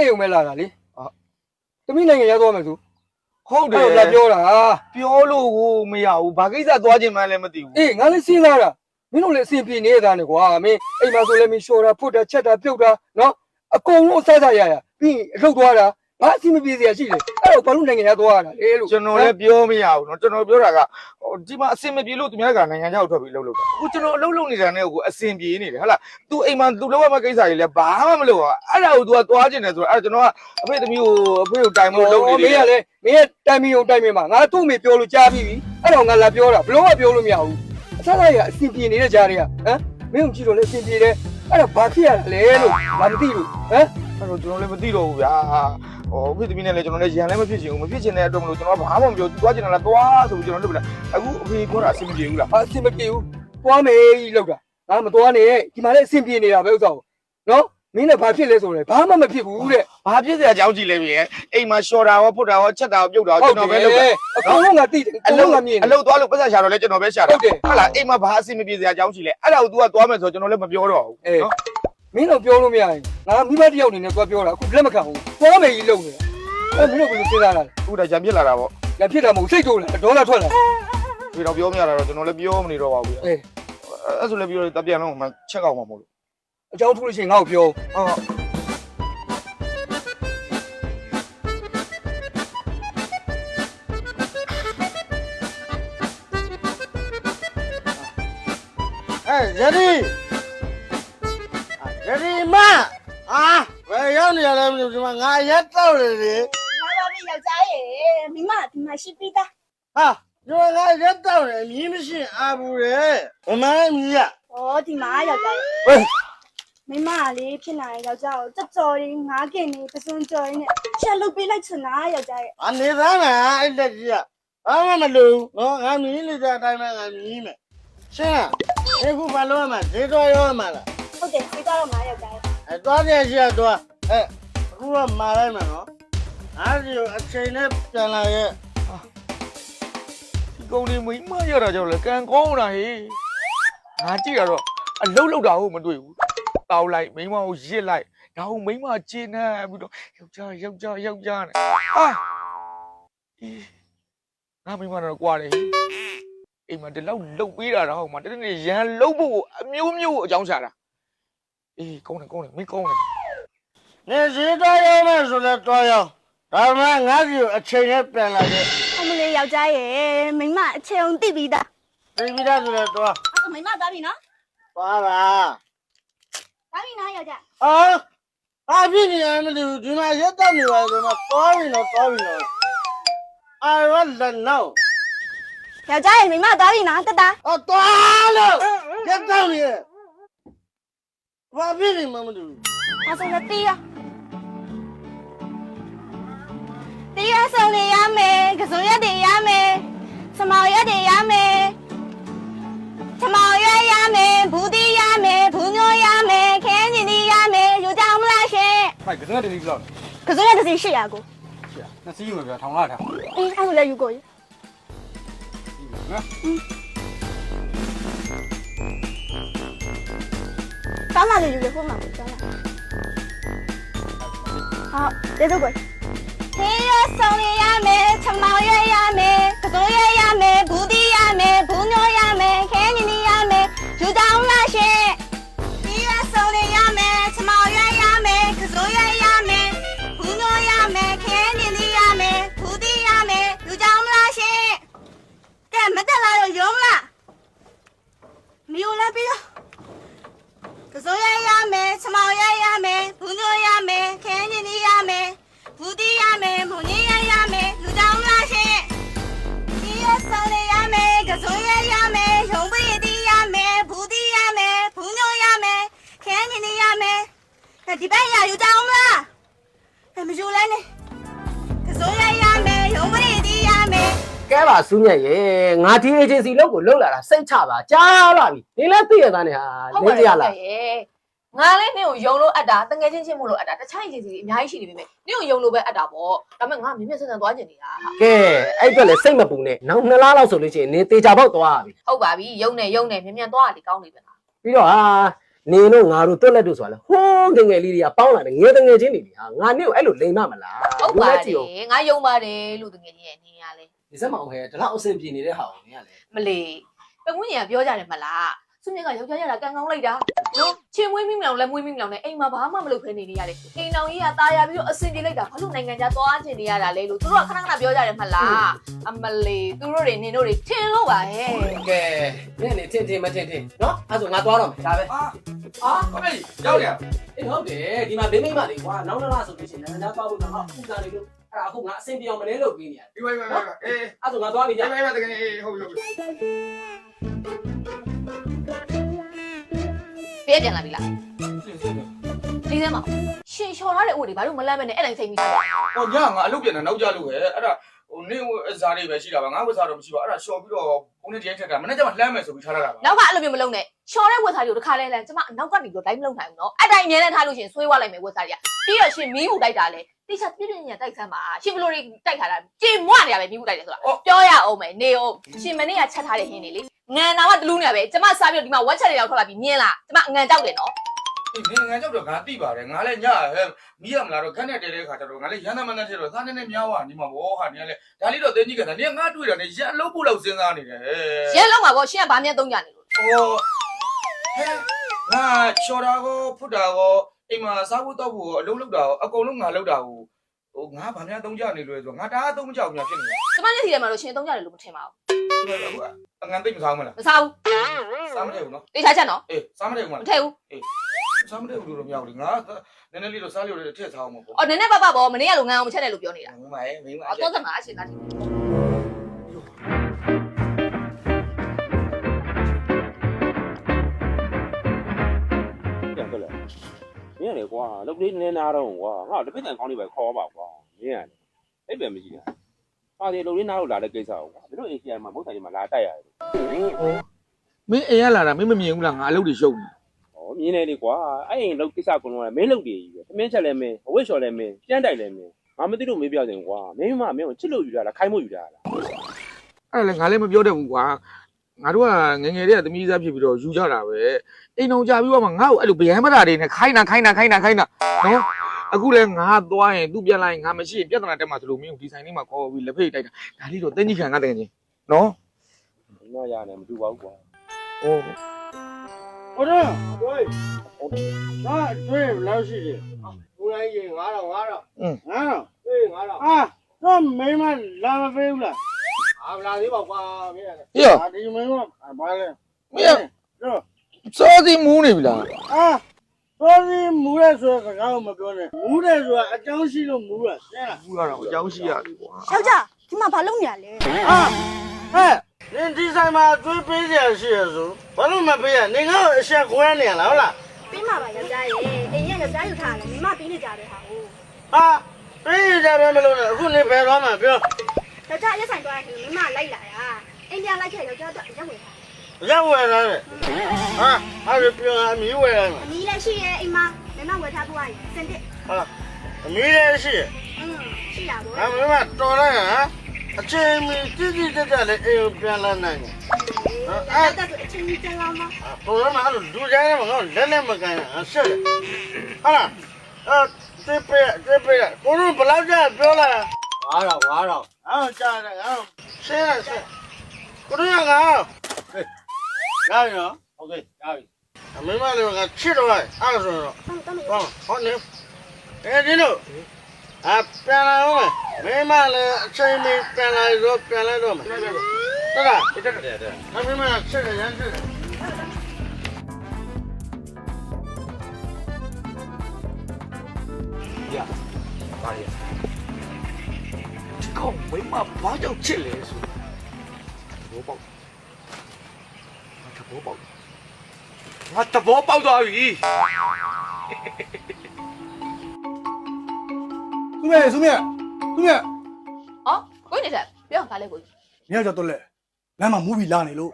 ည့်ရုံပဲလာတာလေဟုတ်သမီးနိုင်ငံရောက်သွားမယ်ဆိုဟုတ်တအဲ့ယ်တော့လာပြောတာပြောလို့ကိုမရဘူးဘာကိစ္စသွားခြင်းမှလည်းမသိဘူးအေးငါလည်းစဉ်းစားတာမင်းတို့လည်းအဆင်ပြေနေရတာနဲ့ကွာမင်းအိမ်မှာဆိုလည်းမင်းရှော်တာဖွတ်တာချက်တာပြုတ်တာနော်အကုန်လုံးအဆဆရရပြီးရင်အလုပ်သွားတာ ဘာအဆင်မပြေစရာရှိလဲအဲ့တော့ဘာလို့နိုင်ငံရောက်သွားရတာလဲလို့ ကျွန်တော်လည်းပြောမရဘူးเนาะကျွန်တော်ပြောတာကဟိုဒီမှာအစင်မပြေလို့သူများကနိုင်ငံခြားကိုထွက်ပြီးလှုပ်လှုပ်တာအခုကျွန်တော်အလုပ်လုပ်နေတာနဲ့ကိုအစင်ပြေနေတယ်ဟုတ်လား तू အိမ်မှာ तू လောက်ရမယ့်ကိစ္စတွေလည်းဘာမှမလုပ်อ่ะအဲ့ဒါကို तू ကသွားကျင်တယ်ဆိုတော့အဲ့ဒါကျွန်တော်ကအဖေသမီးကိုအဖေကိုတိုင်မလို့လုပ်နေ မ တယ် င်းကလည်းမင်းရဲ့တိုင်မီုံတိုင်မီမှာငါသူ့အမေပြောလို့ကြားပြီးပြီအဲ့တော့ငါလာပြောတာဘလို့ကပြောလို့မရဘူးအဆဆရအဆင်ပြေနေတဲ့ကြားတွေကဟမ်မင်းတို့ကြည့်တော့လည်းအဆင်ပြေတယ်အဲ့တော့ဘာဖြစ်ရတာလဲလို့ငါမသိလို့ဟမ် အဲ့တော့ကျွန်တော်လည်းမသိတော့ဘူးဗျာ ဟိုအဖေသမီးနဲ့လည်းကျွန်တော်လည်းရန်လည်းမဖြစ်ချင်ဘူးမဖြစ်ချင်တဲ့အတွက်မလို့ကျွန်တော်ကဘာမှမပြော तू သွားကျင်တာလားသွားဆိုပြီးကျွန်တော်လုပ်ပြတာအခုအဖေပြောတာအစင်မပြေဘူးလားအဆင်မပြေဘူးသွားမယ်ကြီးလောက်တာငါမသွားနဲ့ဒီမှာလည်းအဆင်ပြေနေတာပဲဥစ္စာကိုနော်မင်းလည်းဘာဖြစ်လဲဆိုတော့ဘာမှမဖြစ်ဘူးတဲ့ဘာဖြစ်စရာအကြောင်းကြည့်လဲပြီအိမ်မှာရှော်တာရောဖုတ်တာရောချက်တာရောပြုတ်တာရောကျွန်တော်ပဲလုပ်တာအကုန်လုံးကသိတယ်အအကုန်လုလုံးတ်ကမြင်အလုတ်သွားလို့ပတ်သက်ရှာတော့လဲကျွန်တော်ပဲရှာတာဟုတ်တယ်ဟုတ်လားအိမ်မှာဘာအဆင်မပြေစရာအကြောင်းရှိလဲအဲ့ဒါကို तू ကသွားမယ်ဆိုတော့ကျွန်တော်လည်းမပြောတော့ဘူးအေးနော် မင်းတော့ပြောလို့မရရင်ငါမိမတစ်ယောက်အနေနဲ့သွားပြောတာအခုလက်မခံဘူးသွားမယ်ကြီးလုပ်နေတာအဲ့မင်းတို့ဘယ်လိုစဉ်းစားတာလဲ အခုဒါကြံပြစ်လာတာပေါ့ ငါဖြစ်တာမဟုတ်စိတ်တိုးလာဒေါသထွက်လာ ဒီတော့ပြောမရတာတော့ကျွန်တော်လည်းပြောမနေတော့ပါဘူး အေး အဲ့ဆိုလည်းပြောတပြန်လုံးမှချက်ကောက်မှာမဟုတ်လို့ အကြောင်းထူးလို့ရှိရင်ငါ့ကိုပြော ဟုတ် 哎，人力， ရီမအာဘယ်ရောက်နေရလဲမသိဘူးဒီမှာငါအရက်တော့တယ်လေလာပါပြီယောက်ျားရေမိမဒီမှာရှိပြီးသားဟာဒီမှာငါအရက်တော့တယ်မြင်းမရှိရင်အာဘူးတယ်မမရဲ့မြင်းရဩဒီမှာယောက်ျားရေဟေးမိမလေးဖြစ်လာရင်ယောက်ျားကိုကြော်ကြော်ရင်းငါးကင်နေပစွန်ကြော်ရင်းနဲ့ချက်လုတ်ပေးလိုက်ချင်တာယောက်ျားရေအနေသားငါအဲ့လက်ကြီးကဘာမှမလုပ်နော်ငါမြင်းလေးတဲ့အတိုင်းပဲငါမြင်းမယ်ရှင်းလားအခုဘာလုပ်ရမှာဈေးတော်ရောရမှာလား ဟုတ်တယ်ပြီးတော့မှာယောက်ျားရေအဲသွားတယ်ရှိရသွားအဲအခုကမာလိုက်မယ်နော်အားဒီကိုအချိန်နဲ့ပြန်လာရဲ့ဒီကုန်းလေးမိမရတာကြောင့်လည်းကံကောင်းတာဟေးငါကြည့်ရတော့အလုတ်လောက်တာဟုတ်မတွေ့ဘူးတောက်လိုက်မိမကိုရစ်လိုက်ဒါဟုတ်မိမကျင်းနေပြီးတော့ယောက်ျားယောက်ျားယောက်ျားနဲ့အာအေးငါမိမတော့ကြွားတယ်ဟေးအိမ်မှာဒီလောက်လုတ်ပေးတာတော့ဟိုမှာတနေ့ရန်လုတ်ဖို့အမျိုးမျိုးအကြောင်းရှာတာ အေးကောင်းတယ်ကောင်းတယ်မင်းကောင်းတယ်နေစီတော်ရောမယ်ဆိုလဲတော်ရောဒါမှငါ့ကြီးကိုအချိန်နဲ့ပြန်လာရဲ့အမလေးယောက်ျားရေမိမအချေအောင်တိပြီးသားသိပြီလားဆိုလဲတော်အဲ့ဒါမိမသားပြီနော်ပါပါသားပြီနော်ယောက်ျားအာအဖြစ်နေရမလို့ဒီမှာရက်တက်နေပါဆိုတော့တော်ပြီနော်တော်ပြီနော်အာရလနောယောက်ျားရေမိမသားပြီနော်တတအတော်လို့ရက်တက်နေ ဘာဖြစ်နေမှမလို့အဆုံးနဲ့တီးရတီးရဆုံးနေရမယ်ကစုံရက်တွေရမယ်စမောင်ရက်တွေရမယ်စမောင်ရက်ရမယ်ဘူးတီးရမယ်ဘူးညိုရမယ်ခဲညင်တီးရမယ်ယူကြအောင်မလားရှင်ဖိုက်ကစနဲ့တည်းဘလောက်ကစုံရက်တစ်စီရှိရကိုလဲနှစ်စီးယူမယ်ဗျာထောင်လာထားအေးအဲ့ဒါလည်းယူကိုရနော် ကောင်းလာလို့ယူရဖို့မှာကောင်းလာဟုတ်ကျေးဇူးကိုဟေးရဆုံးနေရမယ်ချမောင်ရရမယ်ကစုံရရမယ်ဘူးတီးရမယ်ဘူးညိုရမယ်ခဲညင်တီးရမယ်ယူကြအောင်လားရှင်ဒီရဆုံးနေရမယ်ချမောင်ရရမယ်ကစုံရရမယ်ဘူးညိုရမယ်ခဲညင်တီးရမ စိုးရရမယ်ချမောင်ရရမယ်ဘူးညိုရမယ်ခဲညင်းရမယ်ဘူးတီးရမယ်မုံညင်းရရမယ်လူကြောင်လားရှင်ဒီရဆောင်ရရမယ်ကစိုးရရမယ်ရုံပရိတီးရမယ်ဘူးတီးရမယ်ဘူးညိုရမယ်ခဲညင်းရမယ်ဒီဘက်ရလူကြောင်မလားမယူလဲနဲ့ ကဲပါစူးမြတ်ရေငါဒီ agency လောက်ကိုလောက်လာတာစိတ်ချပါကြားလာပြီဒီလည်းသိရသားနဲ့ဟာဟုတ်နေပါကြရဲ့ရလားငါလည်းနင့်ကိုယုံလို့အပ်တာတငယ်ချင်းချင်းမို့လို့အပ်တာတခြားရင်ချင်းစီအများကြီးရှိနေပြီမေနင့်ကိုယုံလို့ပဲအပ်တာပေါ့ဒါပေမဲ့ငါမြင်မြင်ဆန်ဆန်သွားကျင်နေတာဟာကဲအဲ့အတွက်လည်းစိတ်မပူနဲ့နောက်နှစ်လားလောက်ဆိုလို့ရှိရင်နေတေချာပေါက်သွားပြီဟုတ်ပါပြီယုံနေယုံနေမြင်မြင်သွားရလေကောင်းနေပြီလားပြီးတော့ဟာ နင်တို့ငါတို့တွက်လက်တို့ဆိုတာလေဟိုးငယ်ငယ်လေးတွေကပေါင်းလာတယ်ငယ်တငယ်ချင်းတွေလေဟာငါနင့်ကိုအဲ့လိုလိမ်မမလားဟုတ်ပါတကြည့်အောင်ယ်ငါယုံပါတယ်လို့တကယ်ကြီးရဲ့နေရလဲဒီစက်မအောင်ဟဲ့ဒီလောက်အဆင်ပြေနေတဲ့ဟာကိုနင်ကလေမလီပကွန်းကြီးကပြောကြတယ်မလား စုမြတ်ကယောက်ျားရတာကန်ကောင်းလိုက်တာနော်ချင်းမွေးမိမလောင်လက်မွေးမိမလောင်နဲ့အိမ်မှာဘာမှမလုပ်ဖဲနေနေရတယ်အိမ်တော်ကြီးကตายရပြီးတော့အဆင်ပြေလိုက်တာဘာလို့နိုင်ငံခြားသွားချင်နေရတာလဲလို့သူတို့ကခဏခဏပြောကြတယ်မလားအမလီသူတို့တွေနင်တို့တွေထင်လို့ပါဟဲ့ ကဲနင်နေထင်ထင်မထင်ထင်နော်အဲ့ဆိုငါသွားတော့မယ်ဒါပဲ အာအာအမေရောက်နေရ အေးဟုတ်တယ်ဒီမှာဘင်းမိမလေးကွာနောက်တစ်လားဆိုလို့ရှိရင်နိုင်ငံသားသွားဖို့တော့အခုစားနေလို့အဲ့ဒါအခုငါအဆင်ပြေအောင်မလဲလို့ပြီးနေရတယ် ဒီဝိုင်းဝိုင်းဝိုင်းအေး အဲ့ဆိုငါသွားပြီ ဒီ ကြာ ဝိုင်းဝိုင်းတကယ်အေးဟုတ်ပြီဟုတ်ပြီ ပြည့်ပြန်လာပြီလားဒီထဲမှာရှင်လျှော်ထားတဲ့အိုတွေဘာလို့မလန့်မဲနဲ့အဲ့တိုင်းစိတ်မိတာလဲဟိုညငါအလုပ်ပြန်တာနောက်ကြလို့ဟဲ့အဲ့ဒါဟိုနေဝဇာတွေပဲရှိတာပါငါဝဇာတော့မရှိပါအဲ့ဒါရှော်ပြီးတော့ဘုန်းနဲ့တရားထက်တာမနေ့ကမှလှမ်းမယ်ဆိုပြီးထားရတာပါနောက်ကအဲ့လိုမျိုးမလုပ်နဲ့လျှော်တဲ့ဝက်စားတွေကိုတစ်ခါလဲလဲကျမအနောက်ကနေပြီးတော့တိုင်းမလုပ်နိုင်ဘူးနော်အဲ့တိုင်းအများနဲ့ထားလို့ရှင်ဆွေးသွားလိုက်မယ်ဝက်စားတွေကပြီးတော့ရှင်မီးဘူးတိုက်တာလဲတိကျပြည့်ပြည့်ညံတိုက်ဆမ်းပါရှင်ဘလိုတွေတိုက်ထားတာကြေမွနေရပဲမီးဘူးတိုက်တယ်ဆိုတာပြောရအောင်မယ်နေအောင်ရှင်မနေ့ကချက်ထားတဲ့ဟင်းတွေလေ ငံနာကတလူးနေရပဲကျမစားပြီးတော့ဒီမှာဝက်ချက်တွေရောက်ထွက်လာပြီးမြင်လားကျမအငံတောက်တယ်နော်အေးမင်းငါကြောက်တော့ငါတိပါတယ်ငါလည်းညဟဲ့မီးရမလားတော့ခက်နဲ့တဲတဲ့ခါကျတော့ငါလည်းရန်သမန်းနဲ့ထဲတော့စားနေနေများွားနေမှာဗောဟာနေလည်းဒါလေးတော့သိကြီးကတည်းကငါတွေ့တာနဲ့ရန်လုံးဖို့လောက်စဉ်းစားနေတယ်ရဲလောက်မှာပေါ့ရှင်ကဗာမြတ်သုံးကြနေလို့ဟောဟဲ့ငါချော်တာကိုဖုတ်တာကိုအိမ်မှာစားဖို့တော့ဖို့အလုံးလုံးတာကိုအကုန်လုံးငါလုံးတာကိုဟိုငါဗာများသုံးကြနေလို့ဆိုငါတအားသုံးမကြောက်များဖြစ်နေတယ်ကျမနဲ့စီထဲမှာတော့ရှင်သုံးကြတယ်လို့မထင်ပါဘူး အငန်းသိမ့်မစားမလားမစားဘူးစားမတယ်ဘူးနော်တေချာချက်နော်အေးစားမတယ်ဘူးမမလားထည့်ဘူးစားမတယ်ဘူးလို့မရဘူးလေငါနည်းနည်းလေးတော့စားလို့လည်းထည့်စားအောင်ပေါ့အော်နည်းနည်းပါပါပေါ့မနေ့ကလိုငန်းအောင်မချက်နဲ့လို့ပြောနေတာမမရဲ့မင်းမအော်တော့စမှာအရှင်သားတင်ပြန်တက်လာမင်းရတယ်ကွာလုတ်လေးနည်းနာတော့ကွာငါတပိတ်တန်ကောင်းလေးပဲခေါ်ပါကွာမင်းရတယ်အဲ့ပြန်မရှိ တာဟာဒီလုတ်လေးနားလို့လာတဲ့ကိစ္စကွာဘယ်လိုအင်ရှင်မှာမဟုတ်တယ်မှာလာတိုက်ရတယ်မင်းအိမ်ရလာတာမင်းမမြင်ဘူးလားငါအလုပ်တွေရှုပ်နေဟောမြင်းနေလေကွာအဲ့ရင်လုတ်ကိစ္စကုန်တော့မင်းလုတ်တည်ကြီးပဲသမင်းချက်လဲမင်းအဝတ်လျှော်လဲမင်းကျန်းတိုက်လဲမင်းငါမသိလို့မေးပြတယ်ကွာမင်းမမင်းကိုချစ်လို့ယူတာလားခိုင်းဖို့ယူတာလားအဲ့လည်းငါလည်းမပြောတတ်ဘူးကွာငါတို့ကငငယ်တည်းကသမီးစားဖြစ်ပြီးတော့ယူကြတာပဲအိမ်အောင်ကြပြီးတော့မှငါ့ကိုအဲ့လိုဗျမ်းမတာတွေနဲ့ခိုင်းတာခိုင်းတာခိုင်းတာခိုင်းတာနော် အခုလဲငါသွားရင်သူ့ပြန်လိုက်ငါမရှိရင်ပြဿနာတက်မှာဆိုလို့မင်းဒီဆိုင်လေးမှာခေါ်ပြီးလက်ဖိတ်တိုက်တာဒါလေးတော့တင်းကြီးခံငါတကယ်ချင်းနော်မင်းရတယ်မတူပါဘူးကွာဟိုဟုတ်တယ်တွေ့ဒါတွေ့လောက်ရှိတယ်ကိုယ်လိုက်ရင်9000 9000 9000တွေ့9000အာတော့မင်းမလာမပေးဘူးလားအာလာသေးပါကွာမင်းရတယ်ဟေ့အာဒီမင်းကဘာလဲမင်းစောစီမူးနေပြီလားအာ တော်စီမူရဲဆိုတဲ့စကားကိုမပြောနဲ့မူးတယ်ဆိုတာအကြောင်းရှိလို့မူးတာရှင်းလားမူးရတော့အကြောင်းရှိရတယ်ကွာယောက်ျားဒီမှာဘာလုပ်နေရလဲအာဟဲ့နင်ဒီဆိုင်မှာသွေးပေးစရာရှိရဆိုဘာလို့မပေးရနင်ကအဆက်ခွဲနေရလားဟုတ်လားပြီးမှာပါယောက်ျားရဲ့အိမ်ကယောက်ျားယူထားတယ်မိမပြီးနေကြတယ်ဟာကိုဟာပေးရကြပဲမလို့နဲ့အခုနေဘယ်သွားမှပြောယောက်ျားရက်ဆိုင်သွားရင်မိမလိုက်လာတာအိမ်ပြန်လိုက်ခဲ့ယောက်ျားတော့ရက်ဝင်တာ ရက်ဝယ်လာတယ်ဟာအဲ့ဒီပြောအမီးဝယ်လာမှာအမီးလည်းရှိရဲ့အိမ်မှာမိမဝယ်ထားဖို့ရတယ်စင်တစ်ဟာအမီးလည်းရှိရอืมရှိတာပေါ့အမေမတော်လိုက်ဟမ်အချိန်မီတိတိကျကျလေးအိမ်ပြန်လာနိုင်တယ်အဲ့ဒါဆိုအချင်းကြီးကျလာမှာပေါ်ရမှာအဲ့လိုလူကြိုင်းမှာငါလက်လက်မကန်အဆက်ဟာလားအဲ့တိပေးတိပေးကိုတို့ဘလောက်ကြပြောလာ9000 9000အဲ့ကြားတယ်အဲ့ဆဲဆဲကိုတို့ကငါ ရပြီနော်ဟုတ်ကဲ့ရပြီအမေမလေးကချစ်တော့လိုက်အဲ့ဒါဆိုတော့ဟောဟောနေအဲဒီလိုအပြန်လာဦးမယ်မိမလည်းအချိန်မီပြန်လာရောပြန်လာတော့မယ်တော်လားတက်တက်တက်အမေမချစ်တယ်ရမ်းချစ်တယ်ရပါရဒီကောင်မိမဘာကြောင့်ချစ်လဲဆိုဘောပေါ့ ဘောပေါက်ငါတဘောပေါက်သွားပြီသူမြသူမြသူမြဟောကိုကြီးနေတယ်ပြောပါလေကိုကြီးမြောက်ကြတော့လဲလမ်းမှာမူးပြီးလာနေလို့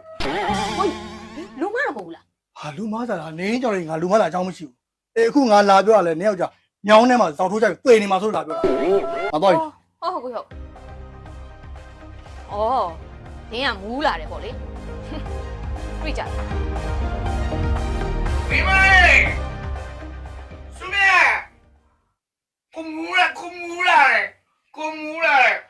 ကိုကြီးလူမတော့မဟုတ်ဘူးလားဟာလူမားစားတာနေကြော်ရင်ငါလူမားစားအကြောင်းမရှိဘူးအေးအခုငါလာပြောရလဲနေယောက်ျားညောင်းထဲမှာစောက်ထိုးကြပြီးတွေ့နေမှာဆိုလာပြောတာငါတော့ဟုတ်ဟုတ်ကိုဟုတ်အော်နင်းကမူးလာတယ်ပေါ့လေ 瑞展。明白。兄弟，过母来，过母来，过母来，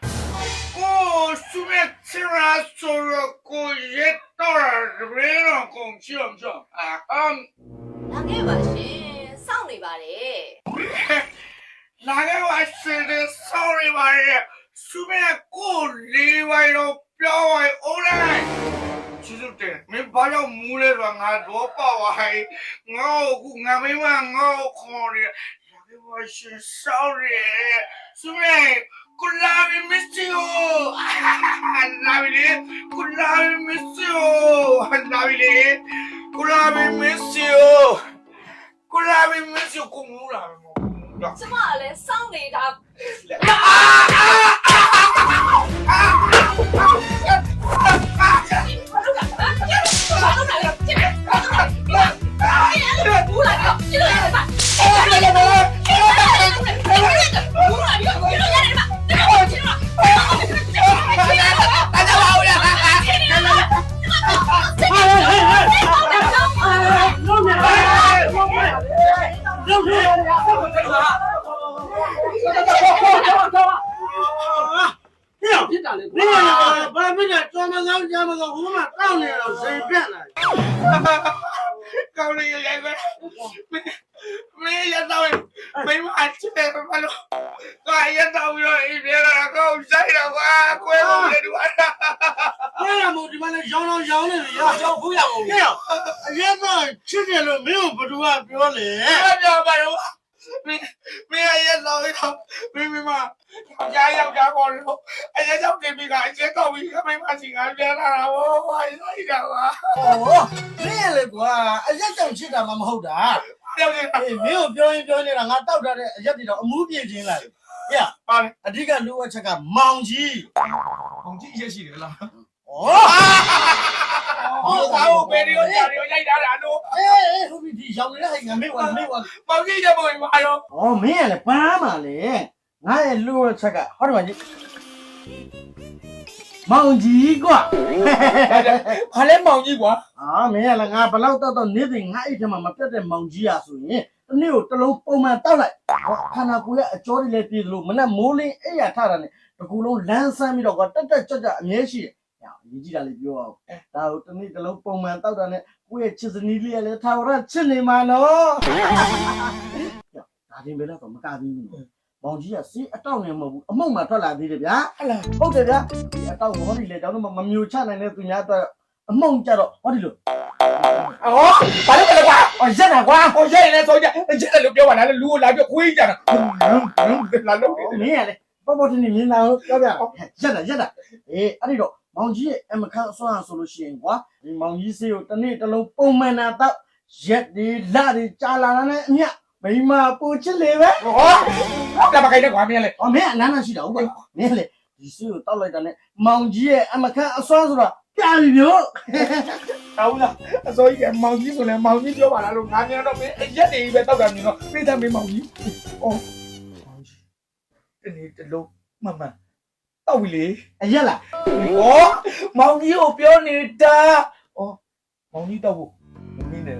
过兄弟，吃完就是过一道日本人空气，行不行？啊啊！那个不行，上礼拜的。那个我是的上礼拜的，顺便过礼拜的表外欧来。 ချစ်တဲ့မင်းဘာကြောင့်မူးလဲတော့ငါတော့ပါဝိုင်းငါ့ကိုငါမင်းမငါ့ကိုခေါ်ရလာခဲ့ပါရှင် sorry သူမကိုလာမီမစ်တီယိုလာမီလေကိုလာမီမစ်တီယိုလာမီလေကိုလာမီမစ်တီယိုကိုလာမီမစ်တီယိုကိုမူးလာမလို့ကျမကလည်းစောင့်နေတာ ကွဲလို့လေဒီကွာကွဲရမို့ဒီမှာလည်းရောင်းတော့ရောင်းနေလေရကြောက်ဘူးရအောင်ဟဲ့အရင်တော့ချစ်တယ်လို့မင်းကဘယ်သူကပြောလဲပြောပါတော့မင်းမင်းအရင်တော့ရောမင်းမမကြားရောက်ကြကောလို့အရင်ကြောင့်တင်ပြီးကအချက်တော့ပြီးမင်းမရှိကပြန်လာတာဟောဝိုင်းလိုက်တာပါမင်းလေကွာအရက်တောင်ချစ်တာမှမဟုတ်တာပြောနေတာအေးမင်းကိုပြောရင်ပြောနေတာငါတောက်ထားတဲ့အရက်တွေတော့အမှုပြင်းချင်းလာ တယ်ဟဲ့ပါလေအဓိကလိုအပ်ချက်ကမောင်ကြီးအောင်ကြည့်ရရှိတယ်လားဩဟောဘာကိုဘယ်လိုကြာရောရိုက်တာလားလို့အေးအေးဟုတ်ပြီဒီရောင်နေတဲ့ဟိုင်ငါမေ့ဝါမေ့ဝါမောင်ကြီးတဲ့ဘုံမှာရောဩမင်းကလည်းပန်းပါလေငါရဲ့လိုအပ်ချက်ကဟောတယ်မကြီးမောင်ကြီးကွာဘာလဲမောင်ကြီးကွာအာမင်းကလည်းငါဘလောက်တောက်တော့နေစဉ်ငါအိတ်ထဲမှာမပြတ်တဲ့မောင်ကြီးอ่ะဆိုရင် တနေ့ကိုတစ်လုံးပုံမှန်တောက်လိုက်ဟောခန္ဓာကိုယ်ရဲ့အကျော်တွေလည်းပြည်သလိုမနဲ့မိုးလင်းအိပ်ရထတာနဲ့တကူလုံးလန်းဆန်းပြီးတော့ကွာတက်တက်ကြွကြွအမြဲရှိတယ်။ညာရေးကြည့်တာလေးပြောအောင်။ဒါကိုတနေ့တစ်လုံးပုံမှန်တောက်တာနဲ့ကိုယ့်ရဲ့ချစ်စနီးလေးကလည်းထာဝရချစ်နေမှာနော်။ဒါတင်ပဲတော့မကသေးဘူးနော်။မောင်ကြီးကစေးအတောက်နဲ့မဟုတ်ဘူးအမုံမှထွက်လာသေးတယ်ဗျာ။ဟလားဟုတ်တယ်ဗျာ။ဒီအတောက်ဟောဒီလေတောင်းတော့မမျိုးချနိုင်တဲ့သူများတော့အမုံကြတော့ဟောဒီလို အော်ဘာလဲကွာအော်ရက်တာကွာဟိုရိုက်နေဆိုကြရက်တယ်လို့ပြောပါလားလူကိုလာပြခွေးကြတာလာလို့။မင်းရလေပေါ်ပေါ်တင်နေမြင်လာတော့ပြောပြ။ရက်တာရက်တာအေးအဲ့ဒီတော့မောင်ကြီးရဲ့အမခန့်အစွမ်းဆိုလို့ရှိရင်ကွာဒီမောင်ကြီးစေးကိုတစ်နေ့တစ်လုံးပုံမှန်တာတော့ရက်ဒီလဒီကြာလာတာနဲ့အမြမိမပူချစ်လေပဲဟောတမခိုင်နဲ့ကွာမင်းလေ။အော်မင်းအနမ်းနဲ့ရှိတာဟုတ်ပါမင်းလေဒီစေးကိုတောက်လိုက်တာနဲ့မောင်ကြီးရဲ့အမခန့်အစွမ်းဆိုတာ ကြာပြီမျိုးတောင်းလားအစိုးရမောင်ကြီးဆိုလဲမောင်ကြီးပြောပါလားလို့ငါများတော့မင်းအရက်တွေကြီးပဲတောက်တာမြင်တော့ပေးတတ်မင်းမောင်ကြီးအော်မောင်ကြီးဒီနေ့တလုံးမမတောက်ပြီလေအရက်လားဩမောင်ကြီးကိုပြောနေတာဩမောင်ကြီးတောက်ဖို့မင်းနေ